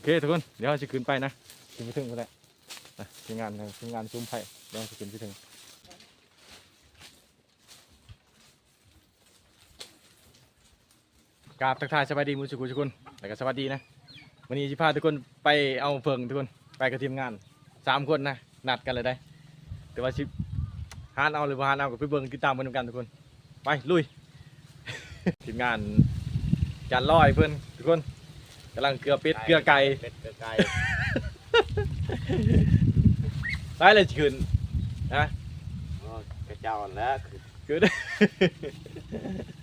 อเคทุกคน เดี๋ยวเราจะขึ้นไปนะขึ้นไปถึงก็ได้นะทีมงานทีมงานซูมไผ่เดี๋ยวจะขึ้นไปถึงกราบทักทายสวัสดีมุสุกุทุกคนแล้วก็สวัสดีนะ วันนี้จะพาทุกคนไปเอาเฟิงทุกคน ไปกับทีมงานสามคนนะ นัดกันเลยได้ แต่ว่าชิฮานเอาหรือว่าฮานเอากับพี่เบิงติดตามกันนำกันทุกคน ไปลุย ทีมงานจานลอยเพื่อนทุกคน กำลังเกลือเป็ดเกลือไก่เป็ดเกลือไก่ได้เลยคืนนะอ๋อกระเจ้าอันแล้วคือคืนไ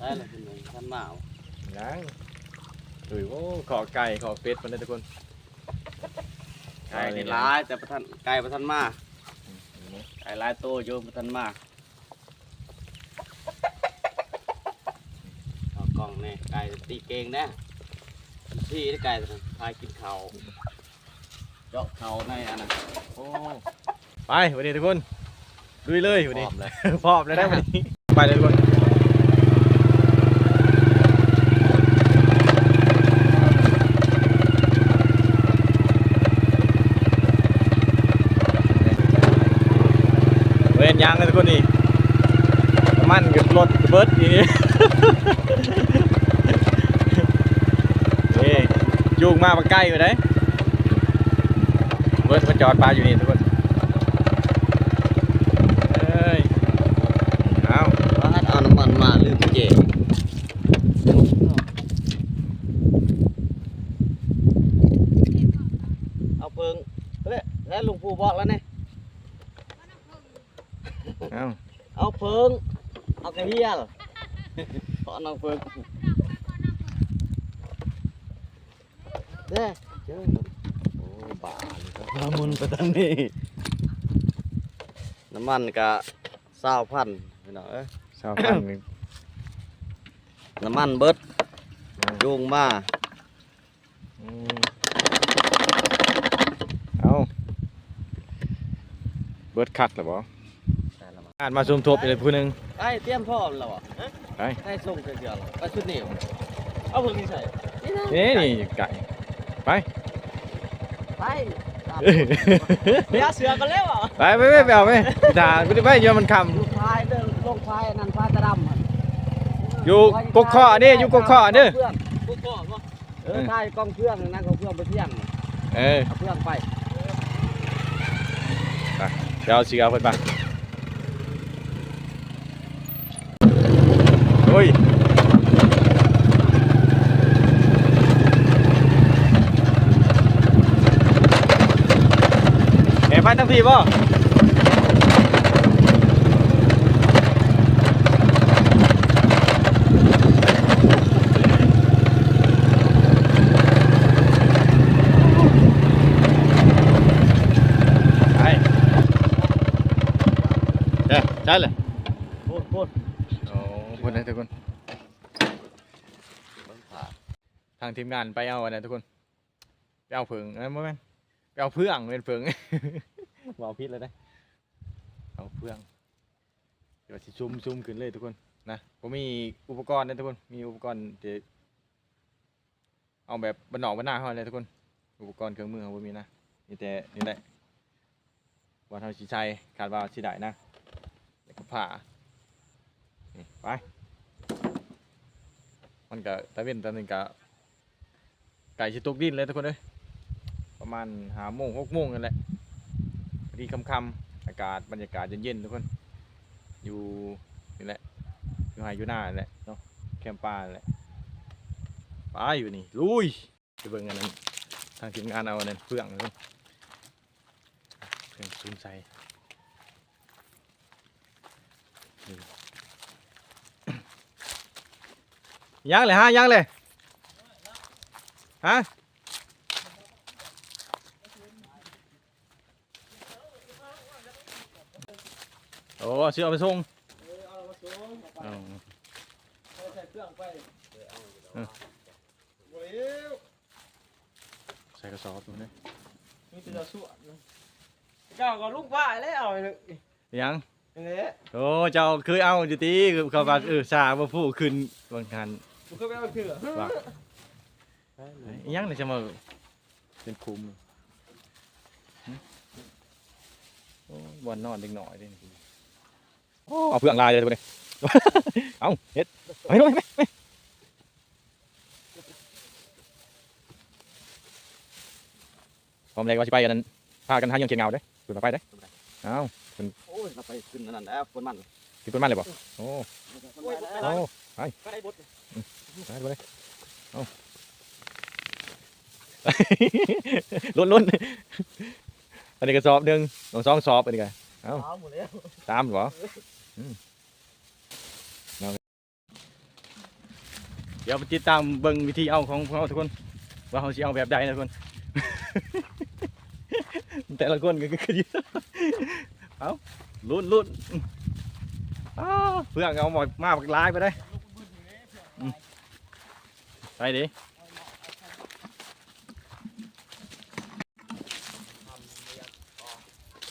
ด้แล้วคือหนึ่งท่านมาเอายังดุยโอ้ขอไก่ขอเป็ดมันเลยทุกคนไก่นี่ร้ายแต่ประทันไก่ประทันมาไก่ร้ายโตโยมประทันมาเอากล่องนี่ไก่ตีเก่งนะ ที่ได้ไก่ทายกินเขาวเจาะเขาในอันนั้นโอ้ไปวันนี้ทุกคนดุยเลยวันนี้พร้อมเลย พร้อมเลยได้วันนี้ไปเลยทุกคนเว้นยางเลยทุกคนนี่น้ำมันกับรถเบิร์ดทีนี้ นี่ยุงมามาใกล้อยู่ไหนเบิร์ดมาจอดปลาอยู่นี่ทุกคนเอ้ยเอาว่าให้เอาน้ำมันมาลืมเจเอาเพิงเฮ้ยแล้วลุงปู่บอกแล้วเนี่ยเอาเอาเพิงเอากระเฮียลขอน้องเพิง ด้เจ้าโอ้บาเลยครับมามุนไปทางนี้น้ำมันกะเศร้าพันพี่น้องเอ้ยชาวพันหนึ่งน้ำมันเบิดยุงมาอืมเอาเบิร์ดคักเหรอบ่อ่านมาซุมทบอีกเลยผู้หนึ่งไอ้เตรียมพร้อมแล้วอะไปให้ส่งเดียวๆก็ชุดนี้บ่เอาเพิ่งนี่ใส่นี่นะนี่นี่ไก่ไป ไปยาเสือกันแล้วอะไปไปไปไปเอาไปด่าไปไปเยอะมันคลูกพายเด้อลูกพายอันนั่นพายตะดำอะำอยู่กกข้อนี่อยู่กกข้อนี่เพื่อนกกข้อบ่เออใช่กล้องเครื่องนั่นของเครื่องไปเที่ยงเออเอาเครื่องไปเดี๋ยวเอาสีเอาเพิ่นไปโอ้ย เอ๋ไปทั้งทีป่ะไปเด้อใช่เลยพูดพูดโอ้พูดนะทุกคน ทางทีมงานไปเอาอะไรทุกคน ไปเอาเพิงเอ้ยไม่แม่นไปเอาเพื่องเป็นเพิง เอาพิษเลยนะเอาเพื่องเดี๋ยวสิซุ่มซุ่มขึ้นเลยทุกคนนะผมมีอุปกรณ์นะทุกคนมีอุปกรณ์เดี๋ยวเอาแบบบรรนอกบรรหน้าเขาเลยทุกคน อุปกรณ์เครื่องมือของผมมีนะนี่แต่นี่แหละว่าเท่าชีชัยคาดว่าชีได้นะแล้วก็ผ่านี่ไปมันก็ตะเวนตะหนึ่งก็ไก่ชิตกดินเลยทุกคนเลยประมาณหาโมงหกโมงนั่นแหละ อดีค่ำๆอากาศบรรยากาศเย็นๆทุกคน อยู่นี่แหละอยู่ไฮอยู่หน้าแหละเนาะแคมป์ป่าแหละไปอยู่นี่ลุยไปเบิ่งอันนั้นทางทีมงานเอาอันนั้นเฟื่องทุกคนเฟื่องซูมใส่นี่ยังเลยฮะยังเลยฮะ อ้เชื่อเอาไปส่งเอามาสูงอ๋อใส่เครื่องไปอืมโอ้ยใส่กระสอบตัวนี้มีแต่สวนนะเจ้าก็ลูกป้าแล้วเอาเลยยังอย่างเงี้ยโอ้เจ้าเคยเอาอยู่ตีคือเขาว่าเออชาบ่ผู้ขึ้นบางคันกูก็ไม่เอาเถื่อว่าอิหยังเลยจะมาเป็นคุมหึโอ้ยวันนอนเด็กหน่อยดิ โอ้เอาเพื่องลายเลยทุกคนเอาเฮ็ดไปไปไปพร้อมเลยว่าสิไปกันนั้นพากันหายังเขียนเงาเด้อขึ้นมาไปเด้เอาโอ้ยเราไปขึ้นอันนั้นแล้วคนมันขึ้นต้นมันเลยบ่โอ้โอ้ยโอ้ไปได้บดไปไปเลยเอาลุ้นลุ้นอันนี้ก็สอบหนึ่งลองสองสอบอันนี้ก็ เอาหมดแล้วตามเหรออืมเอาเดี๋ยวไปติดตามเบิ่งวิธีเอาของพวกเราทุกคน ว่าเขาสิเอาแบบใดนะทุกคน แต่ละคนก็คือเอาลุ้นลุ้นอ้าวเพื่อนเอาหมดมาบักลายไปได้อืมไปดิ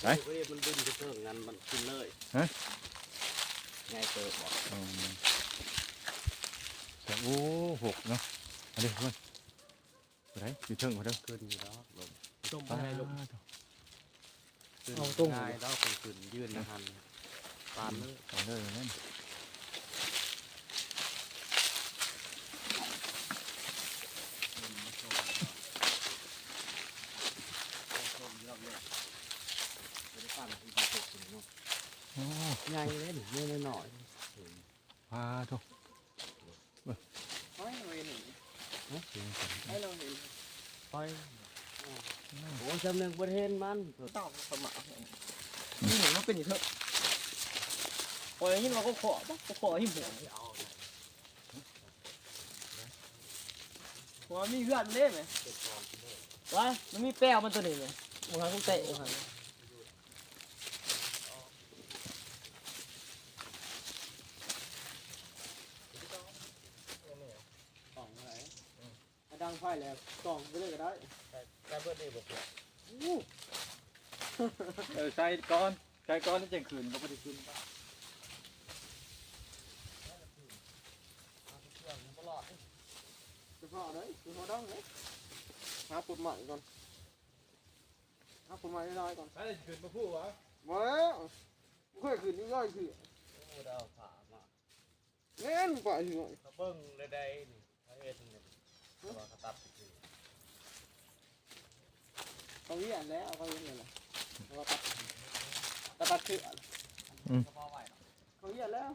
ไปมันดึงจะเกิงงั้นมันกินเลยง่ายเกินบอกอืมโอ้หกเนาะเอาดิทุกคนไปไหนอยู่เทิงมาเด้อขึ้นอยู่แล้วลงต้มปลาให้ลูกขึ้นเอาตรงง่ายแล้วขึ้นขึ้นยืนนะฮันปานเลยเอาเลยนั่น ง่ายเลยนี่ง่ายหน่อยปลาทุกให้เราเห็นให้เราเห็นไปโอ้จำเนียงประเทศมันต้องสมัครนี่เห็นว่าเป็นอย่างเถอะพออย่างนี้เราก็ขอปะก็ขอที่หัวหัวมีเพื่อนเล่ไหมวะมันมีแป้วมันตัวนี้ไหมมันทำเตะมัน สองอะไร ดังไฟแล้วสองไปเลยก็ได้การเบิดได้บอกเออใส่ก้อนใส่ก้อนนี่จะคืนก็ไม่ได้คืนเฉพาะเลยเฉพาะดังเลยหาปุดใหม่ก่อนหาปุดใหม่ได้ก่อนใส่คืนมาพูดวะมาแล้วค่อยขึ้นนี่ย่อยขึ้นโอ้ดาวผ่ามาแน่นไปหน่อยเขาเบิ้งเลยได้นี่เขาเอ็ดนี่ ตัวเขาตัดคือเขาเรียนแล้วเขาเรียนเลยล่ะเขาตัดตัดตัดคือเขาพอไหวเรียนแล้ว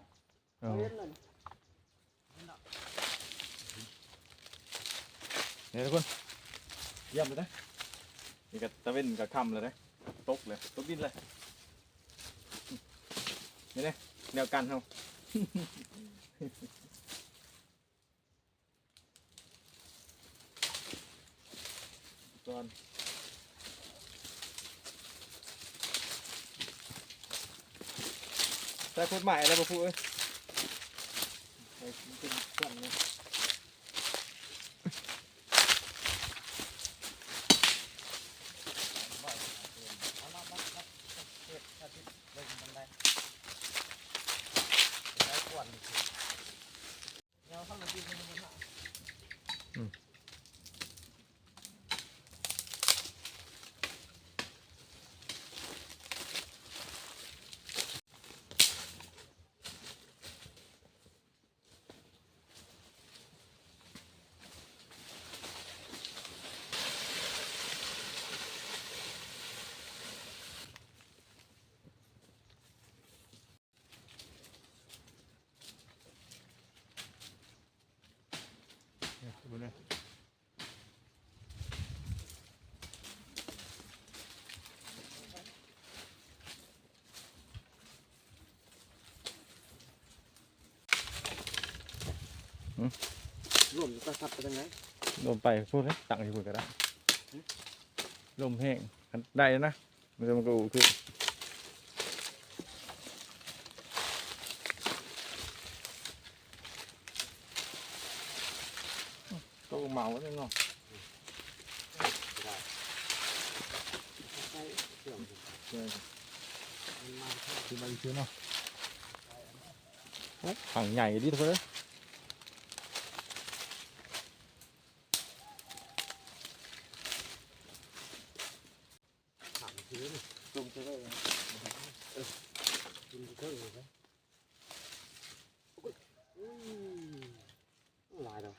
เขาเรียนเลยเนี่ยทุกคนเยี่ยมเลยนะนี่ก็ตะเว้นกับคำเลยนะตกเลยตกดินเลยนี่นี่ยแนวกันเขา ก่อนแต่พูดใหม่อะไรมาพูดเอ้ยไอ้เป็นเครื่องเนี่ย ดูนะ รวมกระสับไปยังไงลมไปพูดเลยตั้งที่พูดก็ได้ลมแห้งได้แล้วนะมันจะมันก็อูขึ้นก็เมาแล้วเนาะใช่เสื่อมคือมันคือเนาะฝั่งใหญ่ดิทุกคนเลย จุ่มใช่ไหมเออจุ่มเครื่องเลยนะอืมลายแล้ว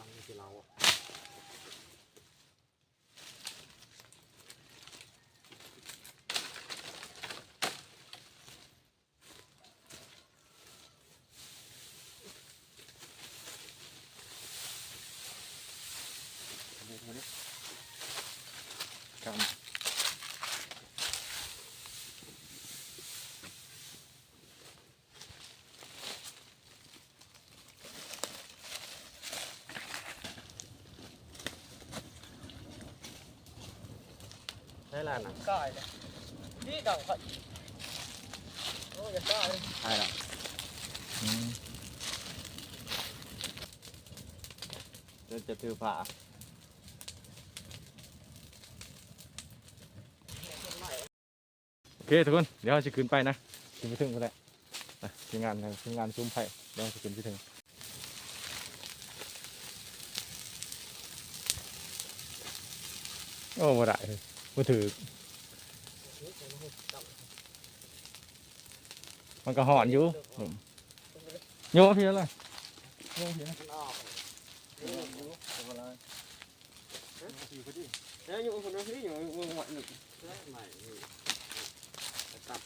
ลังที่เราอะ ครับ ใช่แล้วนะกายเลยนี่ดังผัดโอ้ยได้เลยใช่แล้วอืมเดี๋ยวจะถือฝาโอเคทุกคน เดี๋ยวเราจะขึ้นไปนะขึ้นไปถึงก็ได้อะทีมงานนะทีมงานซูมไผ่เดี๋ยวเราจะขึ้นไปถึงโอ้บ่ได้เลย บ่ถือมันก็หอนอยู่หนุ่มโยกพี่แล้วล่ะโยกพี่แล้วแล้วอยู่คนนั้นที่อยู่เมืองหวัดหนึ่งใช่ใหม่นี่ตัด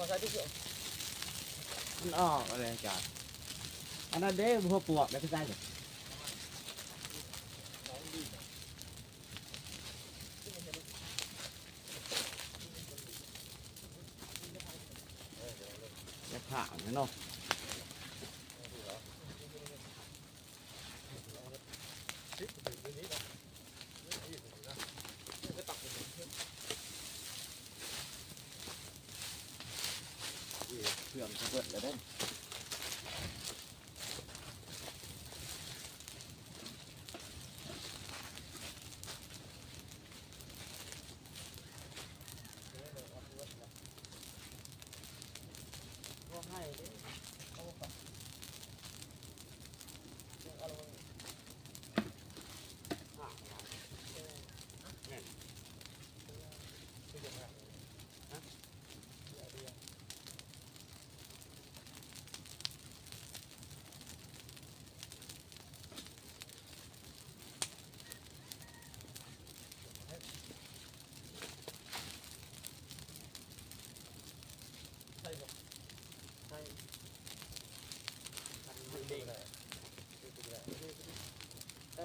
ภาษาที่เกี่ยว มัน ออกอะไรจ้ะอันนั้นเด้บัวปวกแล้วก็ได้เลยจะผ่าเนาะ เค รื่องเปิดแล้วได้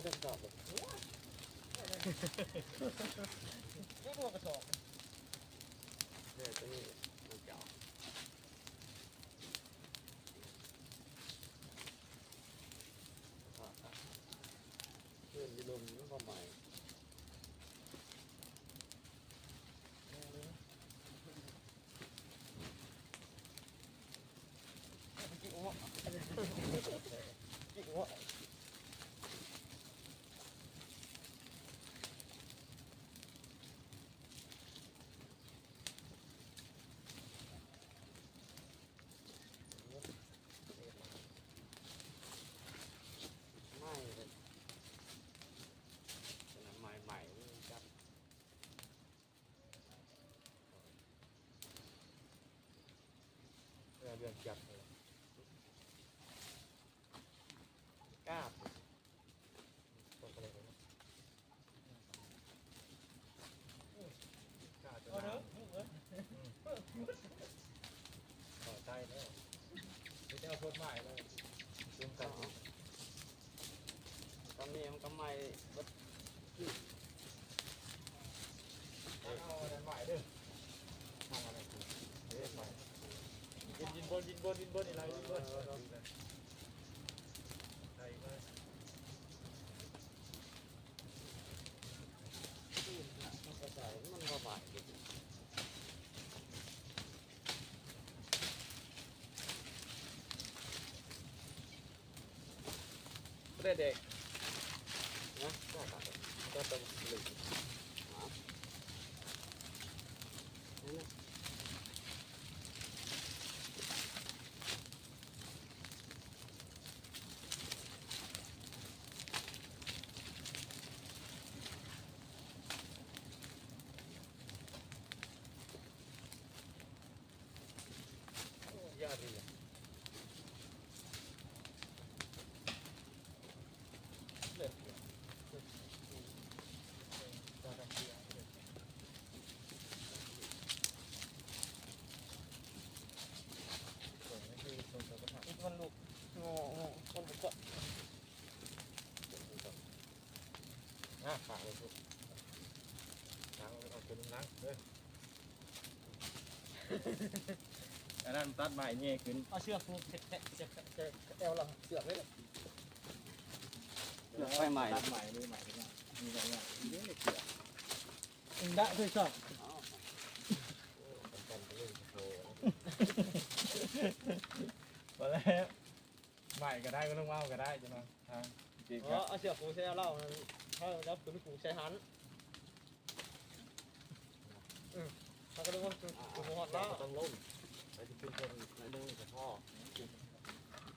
ได้ตอบนี่พวกกระสอบเนี่ยตัวนี้มันเก่าเพื่อนยีลมนี่ก็ใหม่จิ๋วจิ๋ว ไม่เลยใหม่ใหม่ๆจับ เรื่องจับเลยกล้าบตรงไปเลยนะกล้าจะเอาเด้ต่อใจแล้วไม่ได้เอาคนใหม่เลยเรื่องกันตอนนี้มันก็ใหม่เบิดเอาอันใหม่เด้อทำไรกูเด้อใหม่ ยินยินบนดินบนดินบนอะไรดินบนใส่มามันก็ใส่มันก็บาดกินได้เด็กนะก็ตัดก็ต้องหลึก ยอดดีอะเลิศอยู่เลิศอยู่ตอนนั้นเดียวเลิศส่วนนี้คือส่วนตัวปัญหา มันลูกงองอมันบุกก็ อะฝากเลยทุกล้างเอาตัวนี้ล้างเลยอันนั้นตัดใหม่เงี้ยขึ้นเอาเชือกผูกเสร็จเสร็จเสร็จเอวเราเสือกเลยไฟใหม่ตัดใหม่มือใหม่เนี่ยมีอะไรเนี่ยมีเรื่องเกี่ยวอิงดะด้วยชอบกันไปเลยโชว์พอแล้วใหม่ก็ได้ก็ต้องว่าวก็ได้จ้ะเนาะทางจริงอ๋คอรับเอาเชือกผูกใช้เล่า ถ้ารับคุณผูกใช้หันอืมถ้าก็รู้ว่าผูกผูกหอดเราแล้วต้องลุ่มไปที่ขึ้นคนในดึงกับพ่อ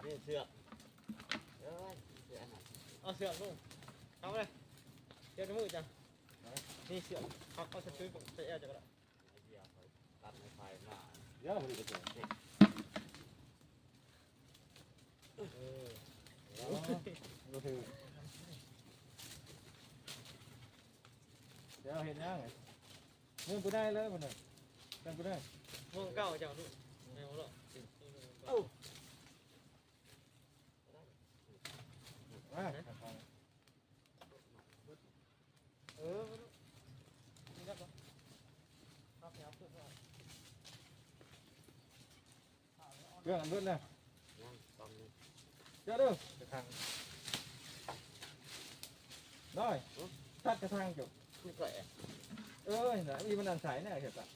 นี่เชือกเอ้ยเชือกอันนั้นเอาเสือกลูกเอาเลยเดี๋ยวมือจ้ะนี่เสือกเอาเอาจะช่วยผมใช้แอร์จะก็ได้ไอ้เดียวเขาตัดไม้ไฟมาเดี๋ยวมันจะเกิดเด็กเออก็คือ ดี๋ยวเห็นยังไงเมื่อกูได้เลยมันน่ะกันกูได้ม่วงเก้าจ้ะลูกแมวหรอเอ้ามาเออนี่ได้ปะครับครับเพื่อนเครื่องอันรุ่นน่ะยังตอนนี้เดี๋ยวเด้อจะทางได้ตัดกระทางจบ ไม่ใส่เอ้ยนะมีมันอันสายแน่เห็นปะ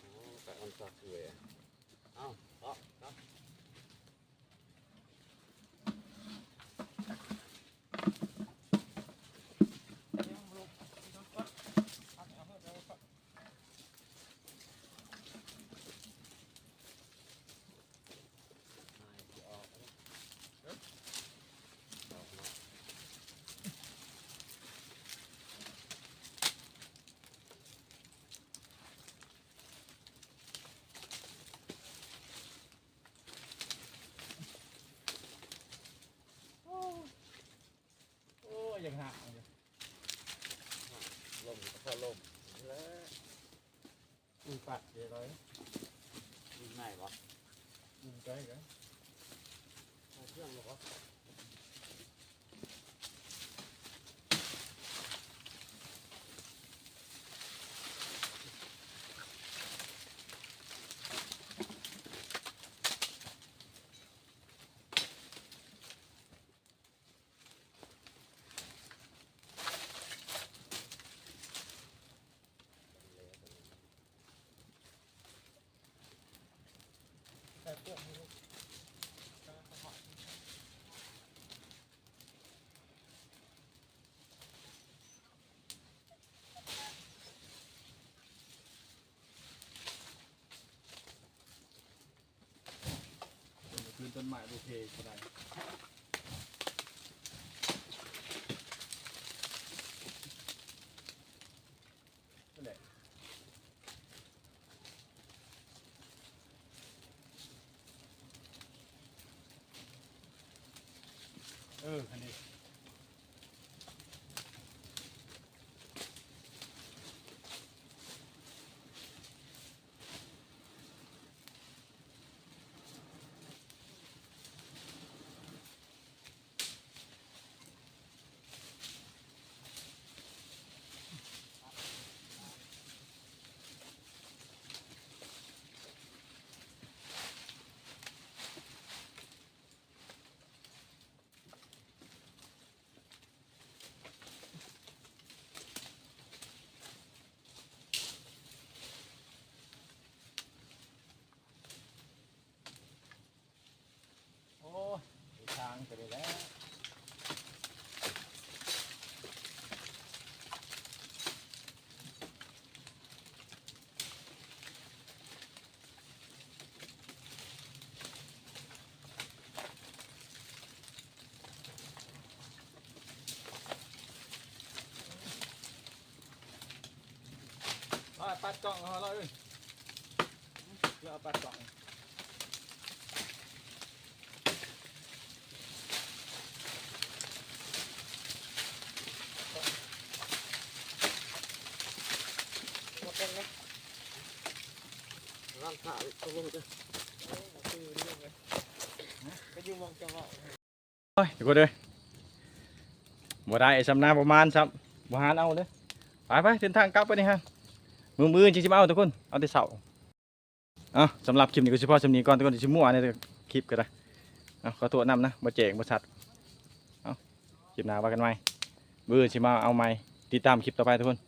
โอ้แต่มันสักสวยเอ้าเอ้าเอ้า โอ้ยยังหัก ลมก็พอลมแล้ว อุ้ยปัดเดี๋ยวเลย ยิงง่ายวะ ยิงใกล้กัน เอาเครื่องหรอ แต่เพื่อนไม่รู้ คืนต้นไม้โอเคก็ได้ ปัดกล่องเอาเลยเดี๋ยวเอาปัดกล่องหมดเป็นไหมร่างขาตัวลงจะคือเรื่องเลยไปอยู่มองจะว่าโอ้ยเดี๋ยวกูเลยบ่ได้ไอ้สำนาประมาณซ้ำบ่หานเอาเลยไปไปเดินทางกลับไปนี่ฮะ มือมือจริงๆเอาทุกคนเอาแต่เสาเอะสำหรับคลิปนี้ก็เฉพาะสำนี้ก่อนทุกคนจะชิมั่วในคลิปกันนะเอาขอตัวนำนะบ่เจ๋งบ่ชัดเอาคลิปหน้าว่ากันไหมมือชิมาเอาไหมติดตามคลิปต่อไปทุกคน